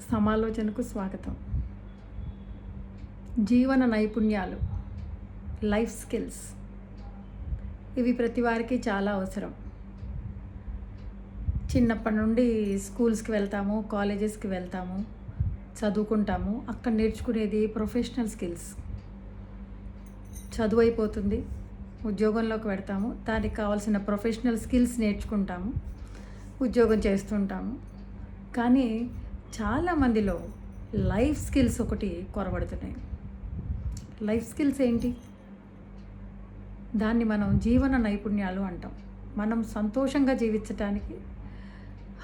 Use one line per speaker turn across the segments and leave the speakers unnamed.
సమాలోచనకు స్వాగతం. జీవన నైపుణ్యాలు లైఫ్ స్కిల్స్ ఇవి ప్రతి వారికి చాలా అవసరం. చిన్నప్పటి నుండి స్కూల్స్కి వెళ్తాము కాలేజెస్కి వెళ్తాము చదువుకుంటాము. అక్కడ నేర్చుకునేది ప్రొఫెషనల్ స్కిల్స్. చదువు అయిపోతుంది ఉద్యోగంలోకి పెడతాము దానికి కావాల్సిన ప్రొఫెషనల్ స్కిల్స్ నేర్చుకుంటాము ఉద్యోగం చేస్తుంటాము. కానీ చాలామందిలో లైఫ్ స్కిల్స్ ఒకటి కొరబడుతున్నాయి. లైఫ్ స్కిల్స్ ఏంటి? దాన్ని మనం జీవన నైపుణ్యాలు అంటాం. మనం సంతోషంగా జీవించటానికి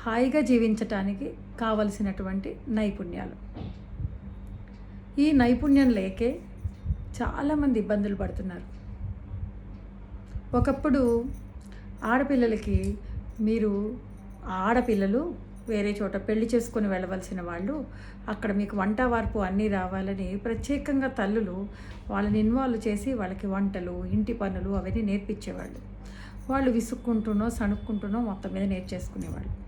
హాయిగా జీవించటానికి కావలసినటువంటి నైపుణ్యాలు. ఈ నైపుణ్యం లేకే చాలామంది ఇబ్బందులు పడుతున్నారు. ఒకప్పుడు ఆడపిల్లలకి మీరు ఆడపిల్లలు వేరే చోట పెళ్ళి చేసుకుని వెళ్ళవలసిన వాళ్ళు అక్కడ మీకు వంట వార్పు అన్నీ రావాలని ప్రత్యేకంగా తల్లులు వాళ్ళని ఇన్వాల్వ్ చేసి వాళ్ళకి వంటలు ఇంటి పనులు అవన్నీ నేర్పించేవాళ్ళు. వాళ్ళు విసుక్కుంటూనో సణుక్కుంటూనో మొత్తం మీద నేర్చేసుకునేవాళ్ళు.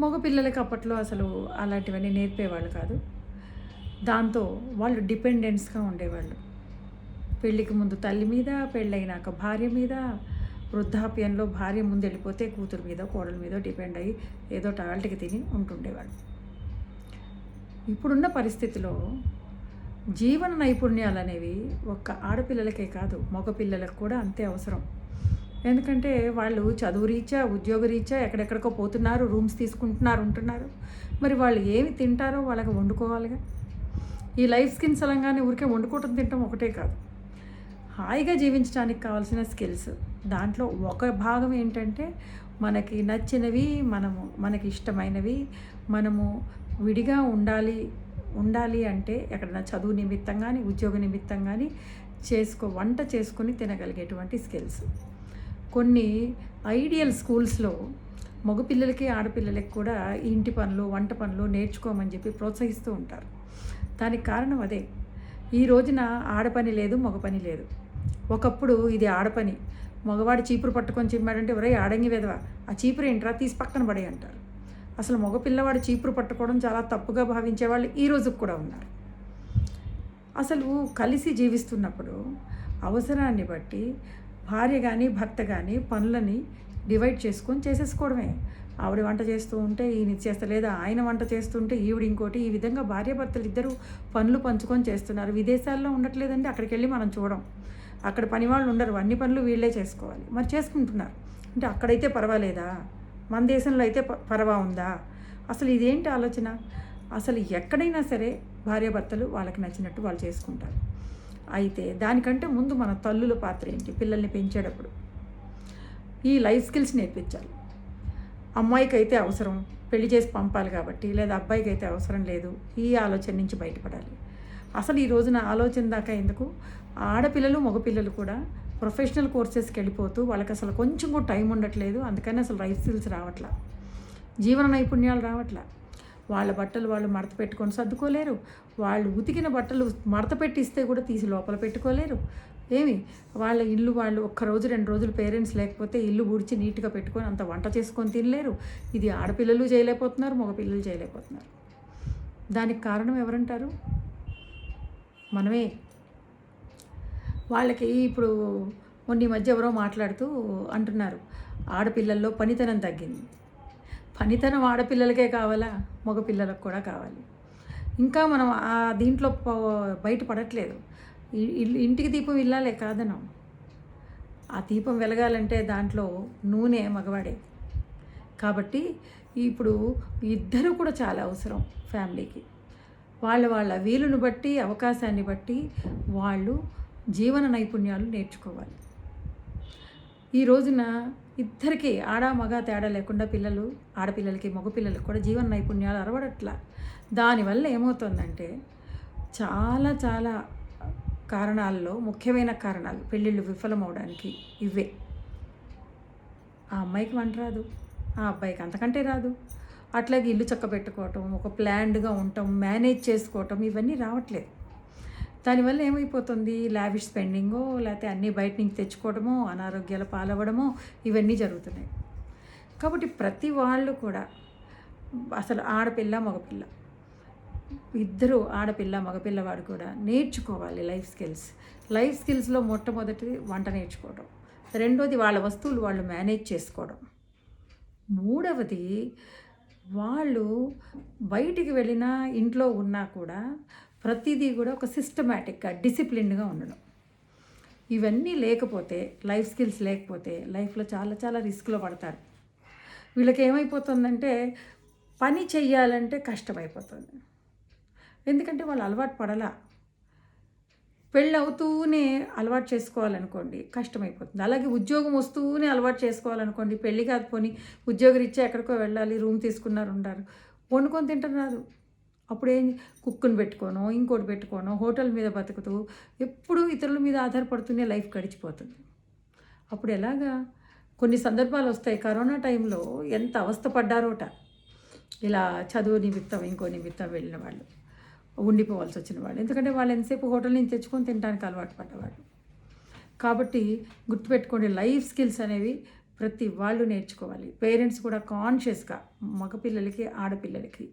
మగపిల్లలకి అప్పట్లో అసలు అలాంటివన్నీ నేర్పేవాళ్ళు కాదు. దాంతో వాళ్ళు డిపెండెంట్స్గా ఉండేవాళ్ళు. పెళ్ళికి ముందు తల్లి మీద పెళ్ళైనాక భార్య మీద వృద్ధాప్యంలో భార్య ముందు వెళ్ళిపోతే కూతురు మీద కోడల మీద డిపెండ్ అయ్యి ఏదో టాల్ట్కి తిని ఉంటుండేవాళ్ళు. ఇప్పుడున్న పరిస్థితిలో జీవన నైపుణ్యాలు అనేవి ఒక్క ఆడపిల్లలకే కాదు మగపిల్లలకు కూడా అంతే అవసరం. ఎందుకంటే వాళ్ళు చదువు రీత్యా ఉద్యోగ రీత్యా ఎక్కడెక్కడికో పోతున్నారు రూమ్స్ తీసుకుంటున్నారు ఉంటున్నారు. మరి వాళ్ళు ఏమి తింటారో వాళ్ళకి వండుకోవాలిగా. ఈ లైఫ్ స్కిల్స్ అలాగానే ఊరికే వండుకోవటం తినటం ఒకటే కాదు. హాయిగా జీవించడానికి కావాల్సిన స్కిల్స్ దాంట్లో ఒక భాగం ఏంటంటే మనకి నచ్చినవి మనము మనకి ఇష్టమైనవి మనము విడిగా ఉండాలి ఉండాలి అంటే ఎక్కడైనా చదువు నిమిత్తం కానీ ఉద్యోగ నిమిత్తం కానీ చేసుకో వంట చేసుకొని తినగలిగేటువంటి స్కిల్స్. కొన్ని ఐడియల్ స్కూల్స్లో మగపిల్లలకి ఆడపిల్లలకి కూడా ఇంటి పనులు వంట పనులు నేర్చుకోమని చెప్పి ప్రోత్సహిస్తూ ఉంటారు. దానికి కారణం అదే. ఈ రోజున ఆడపని లేదు మగ పని లేదు. ఒకప్పుడు ఇది ఆడపని. మగవాడు చీపురు పట్టుకొని చిమ్మాడంటే ఒరే ఆడంగి విధవ ఆ చీపురు ఏంట్రా తీసి పక్కన పడే అంటారు. అసలు మగ పిల్లవాడు చీపురు పట్టుకోవడం చాలా తప్పుగా భావించే వాళ్ళు ఈ రోజుకు కూడా ఉన్నారు. అసలు కలిసి జీవిస్తున్నప్పుడు అవసరాన్ని బట్టి భార్య కానీ భర్త కానీ పనులని డివైడ్ చేసుకొని చేసేసుకోవడమే. ఆవిడ వంట చేస్తూ ఉంటే ఈయన ఇది లేదా ఆయన వంట చేస్తుంటే ఈవిడ ఇంకోటి. ఈ విధంగా భార్యాభర్తలు ఇద్దరు పనులు పంచుకొని చేస్తున్నారు. విదేశాల్లో ఉండట్లేదండి అక్కడికి వెళ్ళి మనం చూడం. అక్కడ పని వాళ్ళు ఉండరు. అన్ని పనులు వీళ్ళే చేసుకోవాలి. మరి చేసుకుంటున్నారు. అంటే అక్కడైతే పర్వాలేదా? మన దేశంలో అయితే పర్వా ఉందా? అసలు ఇదేంటి ఆలోచన? అసలు ఎక్కడైనా సరే భార్యాభర్తలు వాళ్ళకి నచ్చినట్టు వాళ్ళు చేసుకుంటారు. అయితే దానికంటే ముందు మన తల్లుల పాత్ర ఏంటి? పిల్లల్ని పెంచేటప్పుడు. ఈ లైఫ్ స్కిల్స్ నేర్పించాలి. అమ్మాయికి అయితే అవసరం. పెళ్ళి చేసి పంపాలి కాబట్టి లేదా అబ్బాయికి అయితే అవసరం లేదు. ఈ ఆలోచన నుంచి బయటపడాలి. అసలు ఈ రోజున ఆలోచన దాకా ఎందుకు? ఆడపిల్లలు మగపిల్లలు కూడా ప్రొఫెషనల్ కోర్సెస్కి వెళ్ళిపోతూ వాళ్ళకి అసలు కొంచెం కూడా టైం ఉండట్లేదు. అందుకని అసలు లైఫ్ స్కిల్స్ రావట్లా. జీవన నైపుణ్యాలు రావట్లా. వాళ్ళ బట్టలు వాళ్ళు మడత పెట్టుకొని సర్దుకోలేరు. వాళ్ళు ఉతికిన బట్టలు మడత పెట్టిస్తే కూడా తీసి లోపల పెట్టుకోలేరు. ఏమి? వాళ్ళ ఇల్లు వాళ్ళు ఒక్క రోజు రెండు రోజులు పేరెంట్స్ లేకపోతే ఇల్లు ఊడ్చి నీట్గా పెట్టుకొని అంత వంట చేసుకొని తినలేరు. ఇది ఆడపిల్లలు చేయలేకపోతున్నారు మగపిల్లలు చేయలేకపోతున్నారు. దానికి కారణం ఎవరంటారు? మనమే వాళ్ళకి ఇప్పుడు మొన్న మధ్య ఎవరో మాట్లాడుతూ అంటున్నారు ఆడపిల్లల్లో పనితనం తగ్గింది. పనితనం ఆడపిల్లలకే కావాలా? మగపిల్లలకు కూడా కావాలి. ఇంకా మనం ఆ దీంట్లో బయటపడట్లేదు. ఇల్లు ఇంటికి దీపం ఇల్లాలే కాదనం. ఆ దీపం వెలగాలంటే దాంట్లో నూనె మగవాడే. కాబట్టి ఇప్పుడు ఇద్దరు కూడా చాలా అవసరం ఫ్యామిలీకి. వాళ్ళ వాళ్ళ వీలును బట్టి అవకాశాన్ని బట్టి వాళ్ళు జీవన నైపుణ్యాలు నేర్చుకోవాలి. ఈ రోజున ఇద్దరికి ఆడ మగ తేడా లేకుండా పిల్లలు ఆడపిల్లలకి మగపిల్లలకి కూడా జీవన నైపుణ్యాలు అరవడట్లా. దానివల్ల ఏమవుతుందంటే చాలా చాలా కారణాల్లో ముఖ్యమైన కారణాలు పెళ్ళిళ్ళు విఫలమవడానికి ఇవే. ఆ అమ్మాయికి వంట రాదు ఆ అబ్బాయికి అంతకంటే రాదు అట్లాగే ఇల్లు చక్క పెట్టుకోవటం ఒక ప్లాన్డ్గా ఉండటం మేనేజ్ చేసుకోవటం ఇవన్నీ రావట్లేదు. దానివల్ల ఏమైపోతుంది? లావిష్ స్పెండింగో లేకపోతే అన్నీ బయట నుంచి తెచ్చుకోవడమో అనారోగ్యాల పాలవ్వడమో ఇవన్నీ జరుగుతున్నాయి. కాబట్టి ప్రతి వాళ్ళు కూడా అసలు ఆడపిల్ల మగపిల్ల. ఇద్దరు ఆడపిల్ల మగపిల్లవాడు కూడా నేర్చుకోవాలి లైఫ్ స్కిల్స్. లైఫ్ స్కిల్స్లో మొట్టమొదటిది వంట నేర్చుకోవడం రెండోది వాళ్ళ వస్తువులు వాళ్ళు మేనేజ్ చేసుకోవడం. మూడవది వాళ్ళు బయటికి వెళ్ళినా ఇంట్లో ఉన్నా కూడా ప్రతిదీ కూడా ఒక సిస్టమేటిక్గా డిసిప్లిన్గా ఉండడం. ఇవన్నీ లేకపోతే లైఫ్ స్కిల్స్ లేకపోతే లైఫ్లో చాలా చాలా రిస్క్లో పడతారు. వీళ్ళకి ఏమైపోతుందంటే పని చెయ్యాలంటే కష్టమైపోతుంది. ఎందుకంటే వాళ్ళు అలవాటు పడలా. పెళ్ళి అవుతూనే అలవాటు చేసుకోవాలనుకోండి కష్టమైపోతుంది. అలాగే ఉద్యోగం వస్తూనే అలవాటు చేసుకోవాలనుకోండి పెళ్ళి కాదు పోని ఉద్యోగరీత్యా ఎక్కడికో వెళ్ళాలి రూమ్ తీసుకున్నారు ఉంటారు వండుకొని తింటున్నారు అప్పుడు ఏం కుక్కుని పెట్టుకోనో ఇంకోటి పెట్టుకోనో హోటల్ మీద బతుకుతూ ఎప్పుడూ ఇతరుల మీద ఆధారపడుతూనే లైఫ్ గడిచిపోతుంది. అప్పుడు ఎలాగా? కొన్ని సందర్భాలు వస్తాయి. కరోనా టైంలో ఎంత అవస్థ పడ్డారోట ఇలా చదువు నిమిత్తం ఇంకో నిమిత్తం వెళ్ళిన వాళ్ళు. ఉండిపోవాల్సి వచ్చిన వాళ్ళు. ఎందుకంటే వాళ్ళు ఎంతసేపు హోటల్ నుంచి తెచ్చుకొని తినడానికి అలవాటు పడ్డవాళ్ళు. కాబట్టి గుర్తుపెట్టుకోండి లైఫ్ స్కిల్స్ అనేవి ప్రతి వాళ్ళు నేర్చుకోవాలి. పేరెంట్స్ కూడా కాన్షియస్గా మగపిల్లలకి ఆడపిల్లలకి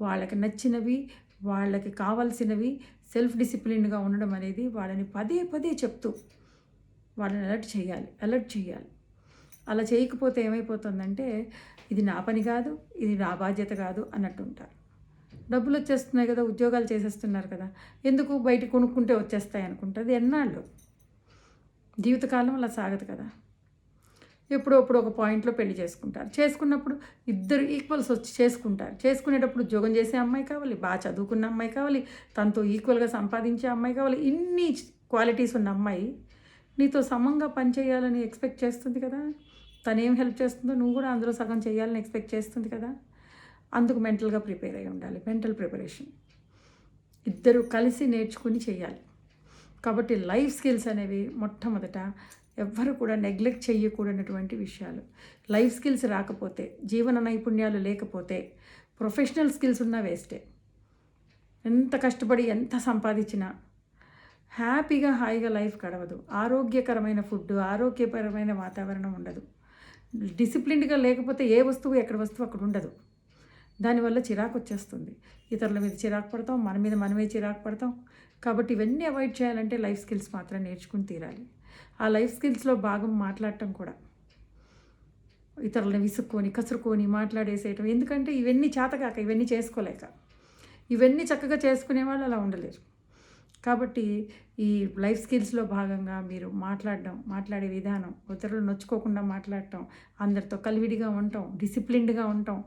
వాళ్ళకి నచ్చినవి వాళ్ళకి కావాల్సినవి సెల్ఫ్ డిసిప్లిన్గా ఉండడం అనేది వాళ్ళని పదే పదే చెప్తూ వాళ్ళని అలర్ట్ చేయాలి అలర్ట్ చేయాలి. అలా చేయకపోతే ఏమైపోతుందంటే ఇది నా పని కాదు ఇది నా బాధ్యత కాదు అన్నట్టు ఉంటారు. డబ్బులు వచ్చేస్తున్నాయి కదా ఉద్యోగాలు చేసేస్తున్నారు కదా ఎందుకు బయట కొనుక్కుంటే వచ్చేస్తాయి అనుకుంటుంది ఎన్నాళ్ళు? జీవితకాలం అలా సాగదు కదా. ఎప్పుడో అప్పుడు ఒక పాయింట్లో పెళ్ళి చేసుకుంటారు. చేసుకున్నప్పుడు ఇద్దరు ఈక్వల్స్ వచ్చి చేసుకుంటారు. చేసుకునేటప్పుడు ఉద్యోగం చేసే అమ్మాయి కావాలి బాగా చదువుకున్న అమ్మాయి కావాలి తనతో ఈక్వల్గా సంపాదించే అమ్మాయి కావాలి ఇన్ని క్వాలిటీస్ ఉన్న అమ్మాయి నీతో సమంగా పనిచేయాలని ఎక్స్పెక్ట్ చేస్తుంది కదా. తను ఏం హెల్ప్ చేస్తుందో నువ్వు కూడా అందులో సగం చేయాలని ఎక్స్పెక్ట్ చేస్తుంది కదా. అందుకు మెంటల్గా ప్రిపేర్ అయి ఉండాలి. Mental preparation. ఇద్దరు కలిసి నేర్చుకుని చేయాలి కాబట్టి లైఫ్ స్కిల్స్ అనేవి మొట్టమొదట ఎవ్వరు కూడా నెగ్లెక్ట్ చేయకూడనటువంటి విషయాలు. లైఫ్ స్కిల్స్ రాకపోతే జీవన నైపుణ్యాలు లేకపోతే ప్రొఫెషనల్ స్కిల్స్ ఉన్నా వేస్టే. ఎంత కష్టపడి ఎంత సంపాదించినా హ్యాపీగా హాయిగా లైఫ్ గడవదు. ఆరోగ్యకరమైన ఫుడ్ ఆరోగ్యపరమైన వాతావరణం ఉండదు. డిసిప్లిన్డ్గా లేకపోతే ఏ వస్తువు ఎక్కడ వస్తువు అక్కడ ఉండదు. దానివల్ల చిరాకు వచ్చేస్తుంది. ఇతరుల మీద చిరాకు పడతాం మన మీద మనమే చిరాకు పడతాం. కాబట్టి ఇవన్నీ అవాయిడ్ చేయాలంటే లైఫ్ స్కిల్స్ మాత్రం నేర్చుకుని తీరాలి. ఆ లైఫ్ స్కిల్స్లో భాగం మాట్లాడటం కూడా. ఇతరులను విసుక్కొని కసురుకొని మాట్లాడేసేయటం. ఎందుకంటే ఇవన్నీ చేతకాక ఇవన్నీ చేసుకోలేక. ఇవన్నీ చక్కగా చేసుకునే వాళ్ళు అలా ఉండలేరు. కాబట్టి ఈ లైఫ్ స్కిల్స్లో భాగంగా మీరు మాట్లాడడం మాట్లాడే విధానం ఇతరులు నొచ్చుకోకుండా మాట్లాడటం అందరితో కలివిడిగా ఉండటం డిసిప్లిన్డ్గా ఉండటం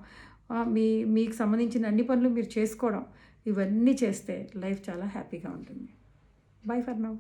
మీ మీకు సంబంధించిన అన్ని పనులు మీరు చేసుకోవడం ఇవన్నీ చేస్తే లైఫ్ చాలా హ్యాపీగా ఉంటుంది. By for now